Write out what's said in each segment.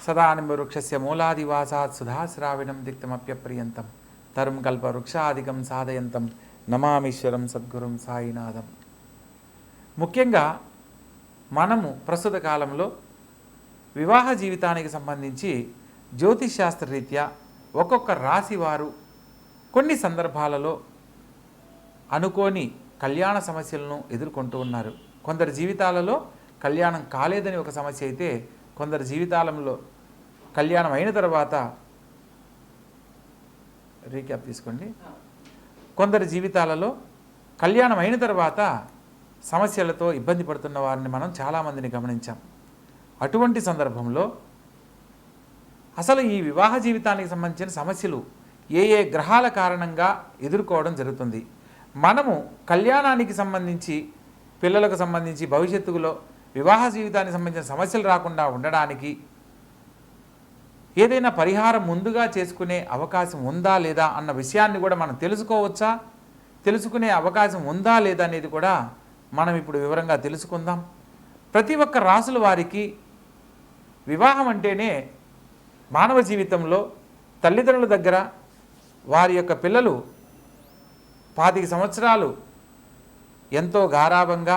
సదానింబవృక్షస్య మూలాదివాసాత్ సుధాశ్రావిణం దిక్తమప్యప్రియంతం తరుం కల్పవృక్షాదికం సాధయంతం నమామీశ్వరం సద్గురుం సాయినాథం ముఖ్యంగా మనము ప్రస్తుత కాలంలో వివాహ జీవితానికి సంబంధించి జ్యోతిశాస్త్ర రీత్యా ఒక్కొక్క రాశి వారు కొన్ని సందర్భాలలో అనుకోని కళ్యాణ సమస్యలను ఎదుర్కొంటూ ఉన్నారు. కొందరి జీవితాలలో కళ్యాణం కాలేదని ఒక సమస్య అయితే కొందరి జీవితాలంలో కళ్యాణం అయిన తర్వాత రీక్యాప్ తీసుకోండి. కొందరి జీవితాలలో కళ్యాణం అయిన తర్వాత సమస్యలతో ఇబ్బంది పడుతున్న వారిని మనం చాలామందిని గమనించాం. అటువంటి సందర్భంలో అసలు ఈ వివాహ జీవితానికి సంబంధించిన సమస్యలు ఏ ఏ గ్రహాల కారణంగా ఎదుర్కోవడం జరుగుతుంది. మనము కళ్యాణానికి సంబంధించి పిల్లలకు సంబంధించి భవిష్యత్తులో వివాహ జీవితానికి సంబంధించిన సమస్యలు రాకుండా ఉండడానికి ఏదైనా పరిహారం ముందుగా చేసుకునే అవకాశం ఉందా లేదా అన్న విషయాన్ని కూడా మనం తెలుసుకోవచ్చా? తెలుసుకునే అవకాశం ఉందా లేదా అనేది కూడా మనం ఇప్పుడు వివరంగా తెలుసుకుందాం. ప్రతి ఒక్క రాసుల వారికి వివాహం అంటేనే మానవ జీవితంలో తల్లిదండ్రుల దగ్గర వారి యొక్క పిల్లలు పాతిక సంవత్సరాలు ఎంతో గారాభంగా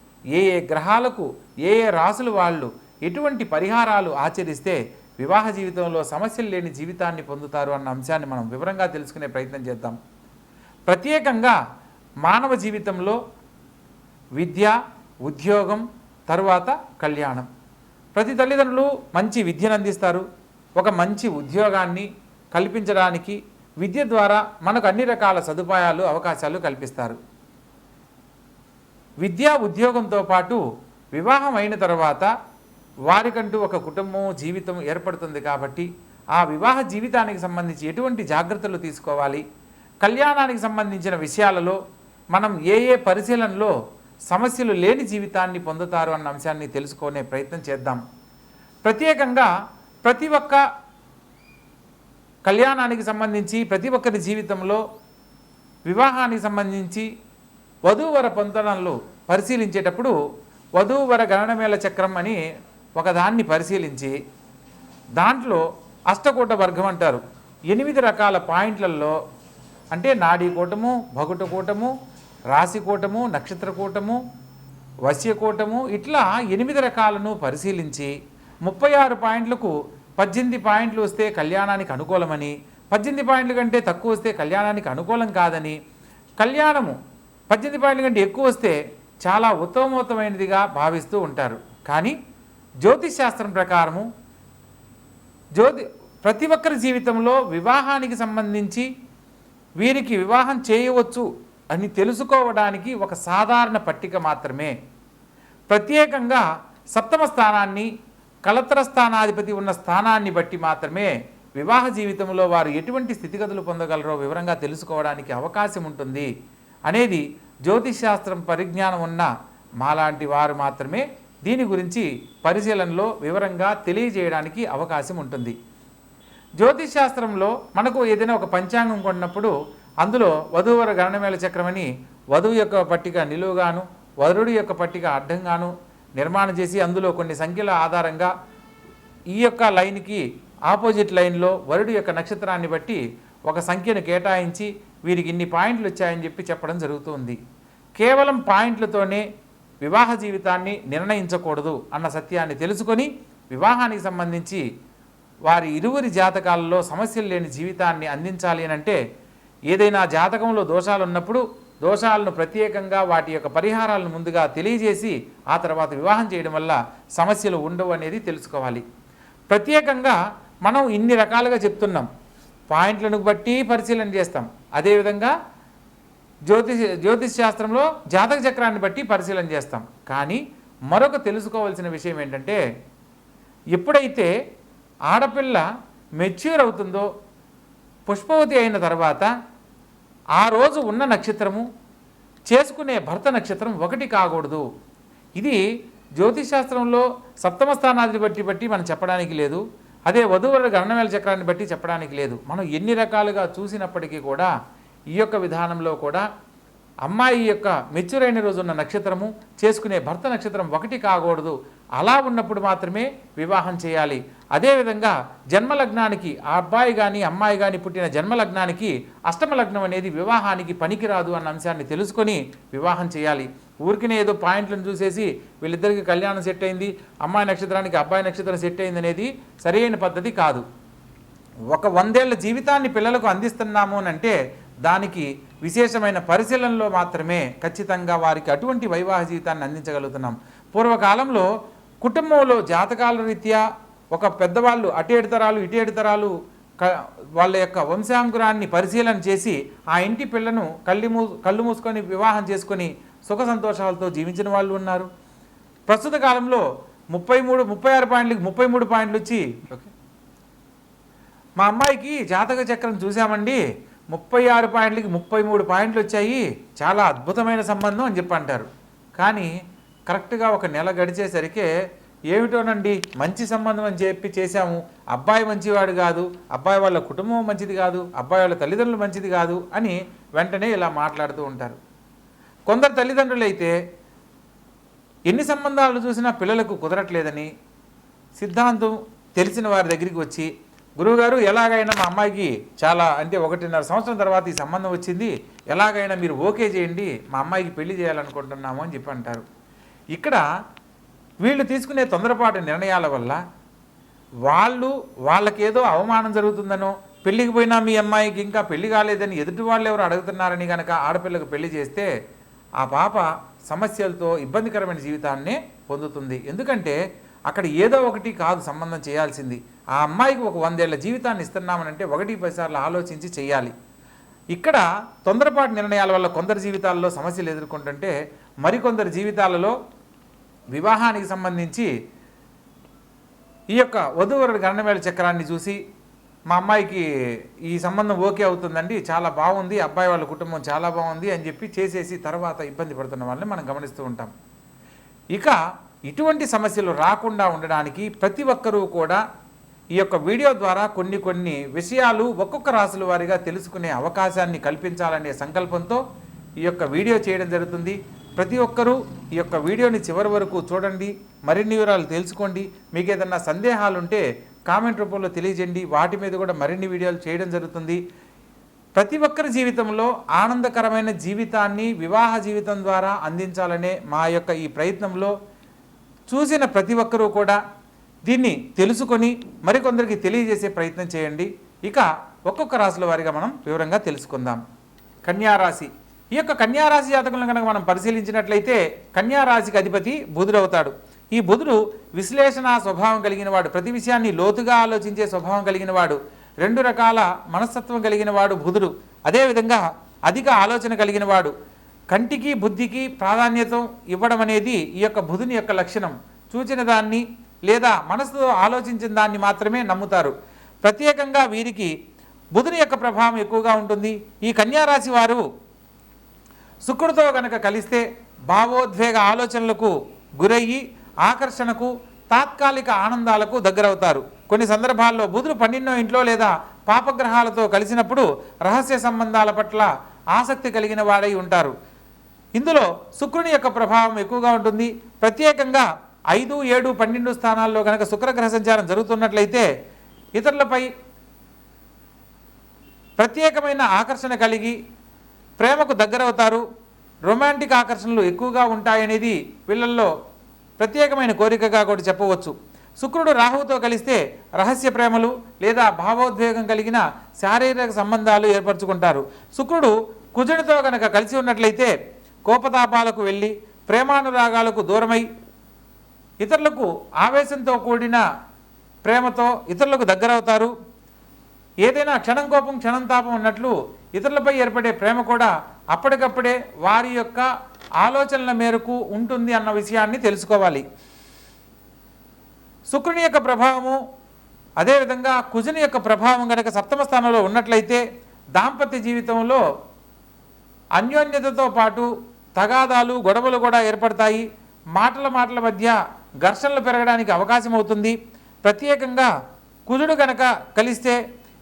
ఏ ఏ గ్రహాలకు ఏ ఏ రాసులు వాళ్ళు ఎటువంటి పరిహారాలు ఆచరిస్తే వివాహ జీవితంలో సమస్యలు లేని జీవితాన్ని పొందుతారు అన్న అంశాన్ని మనం వివరంగా తెలుసుకునే ప్రయత్నం చేద్దాం. ప్రత్యేకంగా మానవ జీవితంలో విద్య ఉద్యోగం తరువాత కళ్యాణం. ప్రతి తల్లిదండ్రులు మంచి విద్యను అందిస్తారు. ఒక మంచి ఉద్యోగాన్ని కల్పించడానికి విద్య ద్వారా మనకు అన్ని రకాల సదుపాయాలు అవకాశాలు కల్పిస్తారు. విద్యా ఉద్యోగంతో పాటు వివాహం అయిన తర్వాత వారికంటూ ఒక కుటుంబం జీవితం ఏర్పడుతుంది కాబట్టి ఆ వివాహ జీవితానికి సంబంధించి ఎటువంటి జాగ్రత్తలు తీసుకోవాలి? కళ్యాణానికి సంబంధించిన విషయాలలో మనం ఏ ఏ పరిశీలనలో సమస్యలు లేని జీవితాన్ని పొందుతారు అన్న అంశాన్ని తెలుసుకునే ప్రయత్నం చేద్దాం. ప్రత్యేకంగా ప్రతి ఒక్క కళ్యాణానికి సంబంధించి ప్రతి ఒక్కరి జీవితంలో వివాహానికి సంబంధించి వధూవర పొందడంలో పరిశీలించేటప్పుడు వధూవర గణనమేళ చక్రం అని ఒకదాన్ని పరిశీలించి దాంట్లో అష్టకూట వర్గం అంటారు. ఎనిమిది రకాల పాయింట్లలో అంటే నాడీ కూటము భగుట కూటము రాశి కూటము నక్షత్ర కూటము వశ్య కూటము ఇట్లా ఎనిమిది రకాలను పరిశీలించి ముప్పై ఆరు పాయింట్లకు పద్దెనిమిది పాయింట్లు వస్తే కళ్యాణానికి అనుకూలమని పద్దెనిమిది పాయింట్ల కంటే తక్కువ వస్తే కళ్యాణానికి అనుకూలం కాదని కళ్యాణము పద్దెనిమిది పాయింట్ల కంటే ఎక్కువ వస్తే చాలా ఉత్తమోత్తమైనదిగా భావిస్తూ ఉంటారు. కానీ జ్యోతిష్ శాస్త్రం ప్రకారము జ్యోతి ప్రతి ఒక్కరి జీవితంలో వివాహానికి సంబంధించి వీరికి వివాహం చేయవచ్చు అని తెలుసుకోవడానికి ఒక సాధారణ పట్టిక మాత్రమే. ప్రత్యేకంగా సప్తమ స్థానాన్ని కలత్ర స్థానాధిపతి ఉన్న స్థానాన్ని బట్టి మాత్రమే వివాహ జీవితంలో వారు ఎటువంటి స్థితిగతులు పొందగలరో వివరంగా తెలుసుకోవడానికి అవకాశం ఉంటుంది. అనేది జ్యోతిష్శాస్త్రం పరిజ్ఞానం ఉన్న మాలాంటి వారు మాత్రమే దీని గురించి పరిశీలనలో వివరంగా తెలియజేయడానికి అవకాశం ఉంటుంది. జ్యోతిష్శాస్త్రంలో మనకు ఏదైనా ఒక పంచాంగం కొన్నప్పుడు అందులో వధూవర గణనమేళ చక్రమని వధువు యొక్క పట్టిక నిలువుగాను వరుడి యొక్క పట్టిక అడ్డంగాను నిర్మాణం చేసి అందులో కొన్ని సంఖ్యల ఆధారంగా ఈ యొక్క లైన్కి ఆపోజిట్ లైన్లో వరుడి యొక్క నక్షత్రాన్ని బట్టి ఒక సంఖ్యను కేటాయించి వీరికి ఇన్ని పాయింట్లు వచ్చాయని చెప్పి చెప్పడం జరుగుతుంది. కేవలం పాయింట్లతోనే వివాహ జీవితాన్ని నిర్ణయించకూడదు అన్న సత్యాన్ని తెలుసుకొని వివాహానికి సంబంధించి వారి ఇరువురి జాతకాలలో సమస్యలు లేని జీవితాన్ని అందించాలి అని అంటే ఏదైనా జాతకంలో దోషాలు ఉన్నప్పుడు దోషాలను ప్రత్యేకంగా వాటి యొక్క పరిహారాలను ముందుగా తెలియజేసి ఆ తర్వాత వివాహం చేయడం వల్ల సమస్యలు ఉండవు అనేది తెలుసుకోవాలి. ప్రత్యేకంగా మనం ఇన్ని రకాలుగా చెప్తున్నాం. పాయింట్లను బట్టి పరిశీలన చేస్తాం. అదేవిధంగా జ్యోతిష్ జ్యోతిష్ శాస్త్రంలో జాతక చక్రాన్ని బట్టి పరిశీలన చేస్తాం. కానీ మరొక తెలుసుకోవాల్సిన విషయం ఏంటంటే ఎప్పుడైతే ఆడపిల్ల మెచ్యూర్ అవుతుందో పుష్పవతి అయిన తర్వాత ఆ రోజు ఉన్న నక్షత్రము చేసుకునే భర్త నక్షత్రం ఒకటి కాకూడదు. ఇది జ్యోతిష్ శాస్త్రంలో సప్తమ స్థానాన్ని బట్టి బట్టి మనం చెప్పడానికి లేదు. అదే వధువరుల గణనవేల చక్రాన్ని బట్టి చెప్పడానికి లేదు. మనం ఎన్ని రకాలుగా చూసినప్పటికీ కూడా ఈ యొక్క విధానంలో కూడా అమ్మాయి యొక్క మెచ్యూర్ అయిన నక్షత్రము చేసుకునే భర్త నక్షత్రం ఒకటి కాకూడదు. అలా ఉన్నప్పుడు మాత్రమే వివాహం చేయాలి. అదేవిధంగా జన్మలగ్నానికి ఆ అబ్బాయి కానీ అమ్మాయి కానీ పుట్టిన జన్మలగ్నానికి అష్టమలగ్నం అనేది వివాహానికి పనికిరాదు అన్న అంశాన్ని తెలుసుకొని వివాహం చేయాలి. ఊరికినే ఏదో పాయింట్లను చూసేసి వీళ్ళిద్దరికి కళ్యాణం సెట్ అయింది అమ్మాయి నక్షత్రానికి అబ్బాయి నక్షత్రం సెట్ అయింది అనేది సరైన పద్ధతి కాదు. ఒక వందేళ్ళ జీవితాన్ని పిల్లలకు అందిస్తున్నాము అంటే దానికి విశేషమైన పరిశీలనలో మాత్రమే ఖచ్చితంగా వారికి అటువంటి వైవాహ జీవితాన్ని అందించగలుగుతున్నాం. పూర్వకాలంలో కుటుంబంలో జాతకాల రీత్యా ఒక పెద్దవాళ్ళు అటేడు తరాలు ఇటేడు తరాలు క వాళ్ళ యొక్క వంశాంకురాన్ని పరిశీలన చేసి ఆ ఇంటి పిల్లను కళ్ళు మూ కళ్ళు మూసుకొని వివాహం చేసుకొని సుఖ సంతోషాలతో జీవించిన వాళ్ళు ఉన్నారు. ప్రస్తుత కాలంలో ముప్పై మూడు ముప్పై ఆరు పాయింట్లకి ముప్పై మూడు పాయింట్లు వచ్చి మా అమ్మాయికి జాతక చక్రం చూసామండి ముప్పై ఆరు పాయింట్లకి ముప్పై మూడు పాయింట్లు వచ్చాయి చాలా అద్భుతమైన సంబంధం అని చెప్పి అంటారు. కానీ కరెక్ట్గా ఒక నెల గడిచేసరికే ఏమిటోనండి మంచి సంబంధం అని చెప్పి చేశాము. అబ్బాయి మంచివాడు కాదు అబ్బాయి వాళ్ళ కుటుంబం మంచిది కాదు అబ్బాయి వాళ్ళ తల్లిదండ్రులు మంచిది కాదు అని వెంటనే ఇలా మాట్లాడుతూ ఉంటారు. కొందరు తల్లిదండ్రులు అయితే ఎన్ని సంబంధాలు చూసినా పిల్లలకు కుదరట్లేదని సిద్ధాంతం తెలిసిన వారి దగ్గరికి వచ్చి గురువుగారు ఎలాగైనా మా అమ్మాయికి చాలా అంటే ఒకటిన్నర సంవత్సరం తర్వాత ఈ సంబంధం వచ్చింది ఎలాగైనా మీరు ఓకే చేయండి మా అమ్మాయికి పెళ్ళి చేయాలనుకుంటున్నాము అని చెప్పి అంటారు. ఇక్కడ వీళ్ళు తీసుకునే తొందరపాటు నిర్ణయాల వల్ల వాళ్ళు వాళ్ళకేదో అవమానం జరుగుతుందనో పెళ్ళికి పోయినా మీ అమ్మాయికి ఇంకా పెళ్ళి కాలేదని ఎదుటి వాళ్ళు ఎవరు అడుగుతున్నారని కనుక ఆడపిల్లకు పెళ్ళి చేస్తే ఆ పాప సమస్యలతో ఇబ్బందికరమైన జీవితాన్నే పొందుతుంది. ఎందుకంటే అక్కడ ఏదో ఒకటి కాదు సంబంధం చేయాల్సింది. ఆ అమ్మాయికి ఒక వందేళ్ళ జీవితాన్ని ఇస్తున్నామనంటే ఒకటి పదిసార్లు ఆలోచించి చేయాలి ఇక్కడ తొందరపాటు నిర్ణయాల వల్ల కొందరు జీవితాల్లో సమస్యలు ఎదుర్కొంటుంటే మరికొందరు జీవితాలలో వివాహానికి సంబంధించి ఈ యొక్క వధూవరుడు గండమేళ చక్రాన్ని చూసి మా అమ్మాయికి ఈ సంబంధం ఓకే అవుతుందండి చాలా బాగుంది అబ్బాయి వాళ్ళ కుటుంబం చాలా బాగుంది అని చెప్పి చేసేసి తర్వాత ఇబ్బంది పడుతున్న వాళ్ళని మనం గమనిస్తూ ఉంటాం. ఇక ఇటువంటి సమస్యలు రాకుండా ఉండడానికి ప్రతి ఒక్కరూ కూడా ఈ యొక్క వీడియో ద్వారా కొన్ని కొన్ని విషయాలు ఒక్కొక్క రాశుల వారిగా తెలుసుకునే అవకాశాన్ని కల్పించాలనే సంకల్పంతో ఈ యొక్క వీడియో చేయడం జరుగుతుంది. ప్రతి ఒక్కరూ ఈ యొక్క వీడియోని చివరి వరకు చూడండి. మరిన్ని వివరాలు తెలుసుకోండి. మీకు ఏదన్నా సందేహాలుంటే కామెంట్ రూపంలో తెలియజేయండి. వాటి మీద కూడా మరిన్ని వీడియోలు చేయడం జరుగుతుంది. ప్రతి ఒక్కరి జీవితంలో ఆనందకరమైన జీవితాన్ని వివాహ జీవితం ద్వారా అందించాలనే మా యొక్క ఈ ప్రయత్నంలో చూసిన ప్రతి ఒక్కరూ కూడా దీన్ని తెలుసుకొని మరికొందరికి తెలియజేసే ప్రయత్నం చేయండి. ఇక ఒక్కొక్క రాశుల వారిగా మనం వివరంగా తెలుసుకుందాం. కన్యారాశి ఈ యొక్క కన్యారాశి జాతకులను కనుక మనం పరిశీలించినట్లయితే కన్యారాశికి అధిపతి బుధుడు అవుతాడు. ఈ బుధుడు విశ్లేషణ స్వభావం కలిగిన వాడు ప్రతి విషయాన్ని లోతుగా ఆలోచించే స్వభావం కలిగిన వాడు రెండు రకాల మనస్తత్వం కలిగిన వాడు బుధుడు. అదేవిధంగా అధిక ఆలోచన కలిగిన వాడు కంటికి బుద్ధికి ప్రాధాన్యత ఇవ్వడం అనేది ఈ యొక్క బుధుని యొక్క లక్షణం. చూచిన దాన్ని లేదా మనసుతో ఆలోచించిన దాన్ని మాత్రమే నమ్ముతారు. ప్రత్యేకంగా వీరికి బుధుని యొక్క ప్రభావం ఎక్కువగా ఉంటుంది. ఈ కన్యారాశి వారు శుక్రుడితో కనుక కలిస్తే భావోద్వేగ ఆలోచనలకు గురయ్యి ఆకర్షణకు తాత్కాలిక ఆనందాలకు దగ్గరవుతారు. కొన్ని సందర్భాల్లో బుధుడు పన్నెండో ఇంట్లో లేదా పాపగ్రహాలతో కలిసినప్పుడు రహస్య సంబంధాల పట్ల ఆసక్తి కలిగిన వాడై ఉంటారు. ఇందులో శుక్రుని యొక్క ప్రభావం ఎక్కువగా ఉంటుంది. ప్రత్యేకంగా ఐదు ఏడు పన్నెండు స్థానాల్లో కనుక శుక్రగ్రహ సంచారం జరుగుతున్నట్లయితే ఇతరులపై ప్రత్యేకమైన ఆకర్షణ కలిగి ప్రేమకు దగ్గరవుతారు. రొమాంటిక్ ఆకర్షణలు ఎక్కువగా ఉంటాయనేది వీళ్ళల్లో ప్రత్యేకమైన కోరికగా కూడా చెప్పవచ్చు. శుక్రుడు రాహువుతో కలిస్తే రహస్య ప్రేమలు లేదా భావోద్వేగం కలిగిన శారీరక సంబంధాలు ఏర్పరచుకుంటారు. శుక్రుడు కుజుడితో కనుక కలిసి ఉన్నట్లయితే కోపతాపాలకు వెళ్ళి ప్రేమానురాగాలకు దూరమై ఇతరులకు ఆవేశంతో కూడిన ప్రేమతో ఇతరులకు దగ్గరవుతారు. ఏదైనా క్షణం కోపం క్షణం తాపం ఉన్నట్లు ఇతరులపై ఏర్పడే ప్రేమ కూడా అప్పటికప్పుడే వారి యొక్క ఆలోచనల మేరకు ఉంటుంది అన్న విషయాన్ని తెలుసుకోవాలి. శుక్రుని యొక్క ప్రభావము అదేవిధంగా కుజుని యొక్క ప్రభావం కనుక సప్తమ స్థానంలో ఉన్నట్లయితే దాంపత్య జీవితంలో అన్యోన్యతతో పాటు తగాదాలు గొడవలు కూడా ఏర్పడతాయి. మాటల మాటల మధ్య ఘర్షణలు పెరగడానికి అవకాశం అవుతుంది. ప్రత్యేకంగా కుజుడు కనుక కలిస్తే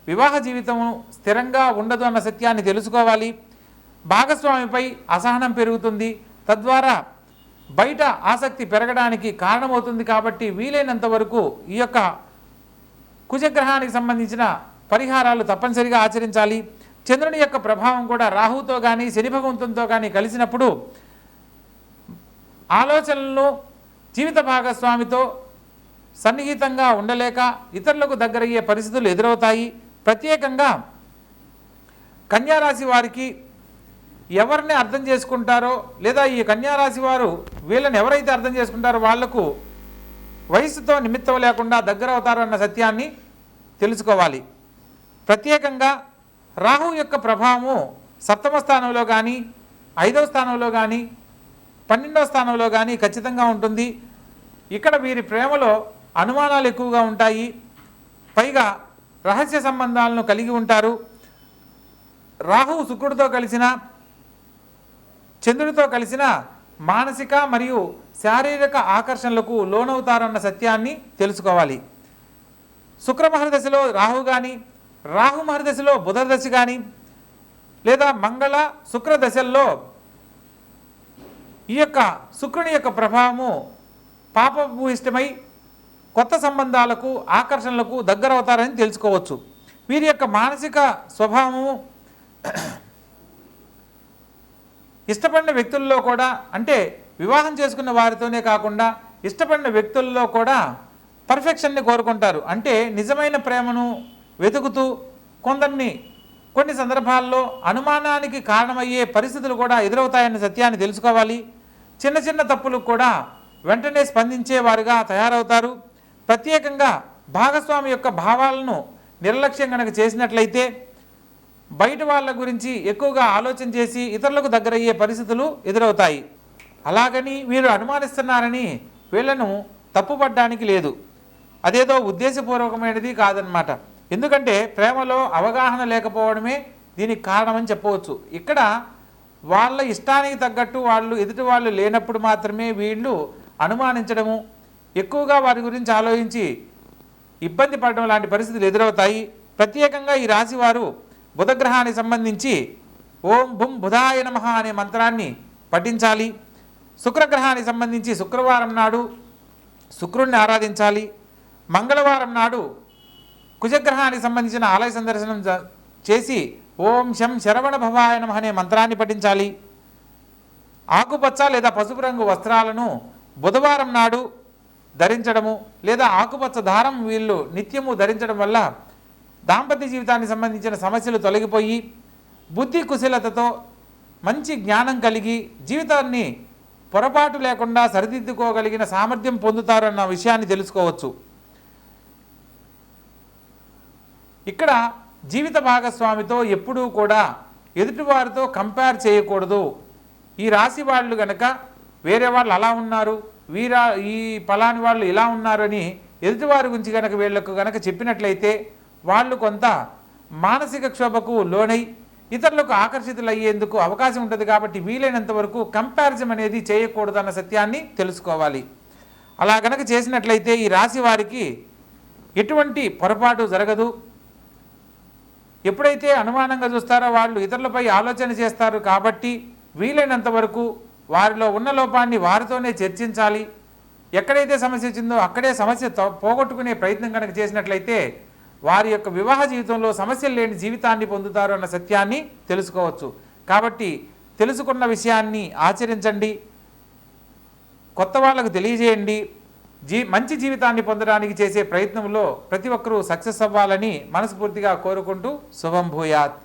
వివాహ జీవితము స్థిరంగా ఉండదు అన్న సత్యాన్ని తెలుసుకోవాలి. భాగస్వామిపై అసహనం పెరుగుతుంది. తద్వారా బయట ఆసక్తి పెరగడానికి కారణమవుతుంది కాబట్టి వీలైనంత వరకు ఈ యొక్క కుజగ్రహానికి సంబంధించిన పరిహారాలు తప్పనిసరిగా ఆచరించాలి. చంద్రుని యొక్క ప్రభావం కూడా రాహుతో కానీ శని భగవంతునితో కానీ కలిసినప్పుడు ఆలోచనలను జీవిత భాగస్వామితో సన్నిహితంగా ఉండలేక ఇతరులకు దగ్గరయ్యే పరిస్థితులు ఎదురవుతాయి. ప్రత్యేకంగా కన్యారాశి వారికి ఎవరిని అర్థం చేసుకుంటారో లేదా ఈ కన్యారాశి వారు వీళ్ళని ఎవరైతే అర్థం చేసుకుంటారో వాళ్ళకు వయసుతో నిమిత్తం లేకుండా దగ్గర అవుతారు అన్న సత్యాన్ని తెలుసుకోవాలి. ప్రత్యేకంగా రాహు యొక్క ప్రభావము సప్తమ స్థానంలో కానీ ఐదవ స్థానంలో కానీ పన్నెండవ స్థానంలో కానీ ఖచ్చితంగా ఉంటుంది. ఇక్కడ వీరి ప్రేమలో అనుమానాలు ఎక్కువగా ఉంటాయి. పైగా రహస్య సంబంధాలను కలిగి ఉంటారు. రాహువు శుక్రుడితో కలిసిన చంద్రుడితో కలిసిన మానసిక మరియు శారీరక ఆకర్షణలకు లోనవుతారన్న సత్యాన్ని తెలుసుకోవాలి. శుక్రమహర్దశలో రాహు కానీ రాహు మహర్దశలో బుధ దశ కానీ లేదా మంగళ శుక్ర దశల్లో ఈ యొక్క శుక్రుని యొక్క ప్రభావము పాపభూయిష్టమై కొత్త సంబంధాలకు ఆకర్షణలకు దగ్గరవుతారని తెలుసుకోవచ్చు. వీరి యొక్క మానసిక స్వభావము ఇష్టపడిన వ్యక్తుల్లో కూడా అంటే వివాహం చేసుకున్న వారితోనే కాకుండా ఇష్టపడిన వ్యక్తుల్లో కూడా పర్ఫెక్షన్ని కోరుకుంటారు. అంటే నిజమైన ప్రేమను వెతుకుతూ కొందరిని కొన్ని సందర్భాల్లో అనుమానానికి కారణమయ్యే పరిస్థితులు కూడా ఎదురవుతాయన్న సత్యాన్ని తెలుసుకోవాలి. చిన్న చిన్న తప్పులకు కూడా వెంటనే స్పందించేవారుగా తయారవుతారు. ప్రత్యేకంగా భాగస్వామి యొక్క భావాలను నిర్లక్ష్యం కనుక చేసినట్లయితే బయట వాళ్ళ గురించి ఎక్కువగా ఆలోచన చేసి ఇతరులకు దగ్గరయ్యే పరిస్థితులు ఎదురవుతాయి. అలాగని వీరు అనుమానిస్తున్నారని వీళ్ళను తప్పుపడ్డానికి లేదు. అదేదో ఉద్దేశపూర్వకమైనది కాదనమాట ఎందుకంటే ప్రేమలో అవగాహన లేకపోవడమే దీనికి కారణమని చెప్పవచ్చు. ఇక్కడ వాళ్ళ ఇష్టానికి తగ్గట్టు వాళ్ళు ఎదుటి వాళ్ళు లేనప్పుడు మాత్రమే వీళ్ళు అనుమానించడము. ఎక్కువగా వారి గురించి ఆలోచించి ఇబ్బంది పడడం లాంటి పరిస్థితులు ఎదురవుతాయి. ప్రత్యేకంగా ఈ రాశివారు బుధగ్రహానికి సంబంధించి ఓం భుం బుధాయ నమః అనే మంత్రాన్ని పఠించాలి. శుక్రగ్రహానికి సంబంధించి శుక్రవారం నాడు శుక్రుణ్ణి ఆరాధించాలి. మంగళవారం నాడు కుజగ్రహానికి సంబంధించిన ఆలయ సందర్శనం చేసి ఓం శం శరవణ భవాయ అనే మంత్రాన్ని పఠించాలి. ఆకుపచ్చ లేదా పసుపు రంగు వస్త్రాలను బుధవారం నాడు ధరించడము లేదా ఆకుపచ్చ దారం వీళ్ళు నిత్యము ధరించడం వల్ల దాంపత్య జీవితానికి సంబంధించిన సమస్యలు తొలగిపోయి బుద్ధి కుశలతతో మంచి జ్ఞానం కలిగి జీవితాన్ని పొరపాటు లేకుండా సరిదిద్దుకోగలిగిన సామర్థ్యం పొందుతారన్న విషయాన్ని తెలుసుకోవచ్చు. ఇక్కడ జీవిత భాగస్వామితో ఎప్పుడూ కూడా ఎదుటివారితో కంపేర్ చేయకూడదు. ఈ రాశి వాళ్ళు గనక వేరే వాళ్ళు అలా ఉన్నారు వీరా ఈ పలాని వాళ్ళు ఇలా ఉన్నారని ఎదుటివారి గురించి గనక వీళ్ళకు గనక చెప్పినట్లయితే వాళ్ళు కొంత మానసిక క్షోభకు లోనై ఇతరులకు ఆకర్షితులయ్యేందుకు అవకాశం ఉంటుంది కాబట్టి వీలైనంత వరకు కంపారిజన్ అనేది చేయకూడదు అన్న సత్యాన్ని తెలుసుకోవాలి. అలా గనక చేసినట్లయితే ఈ రాశి వారికి ఎటువంటి పొరపాటు జరగదు. ఎప్పుడైతే అనుమానంగా చూస్తారో వాళ్ళు ఇతరులపై ఆలోచన చేస్తారు కాబట్టి వీలైనంత వరకు వారిలో ఉన్న లోపాన్ని వారితోనే చర్చించాలి. ఎక్కడైతే సమస్య వచ్చిందో అక్కడే సమస్య పోగొట్టుకునే ప్రయత్నం కనుక చేసినట్లయితే వారి యొక్క వివాహ జీవితంలో సమస్యలు లేని జీవితాన్ని పొందుతారు అన్న సత్యాన్ని తెలుసుకోవచ్చు. కాబట్టి తెలుసుకున్న విషయాన్ని ఆచరించండి. కొత్త వాళ్ళకు తెలియజేయండి. జీ మంచి జీవితాన్ని పొందడానికి చేసే ప్రయత్నంలో ప్రతి ఒక్కరూ సక్సెస్ అవ్వాలని మనస్ఫూర్తిగా కోరుకుంటూ శుభం భూయాత్.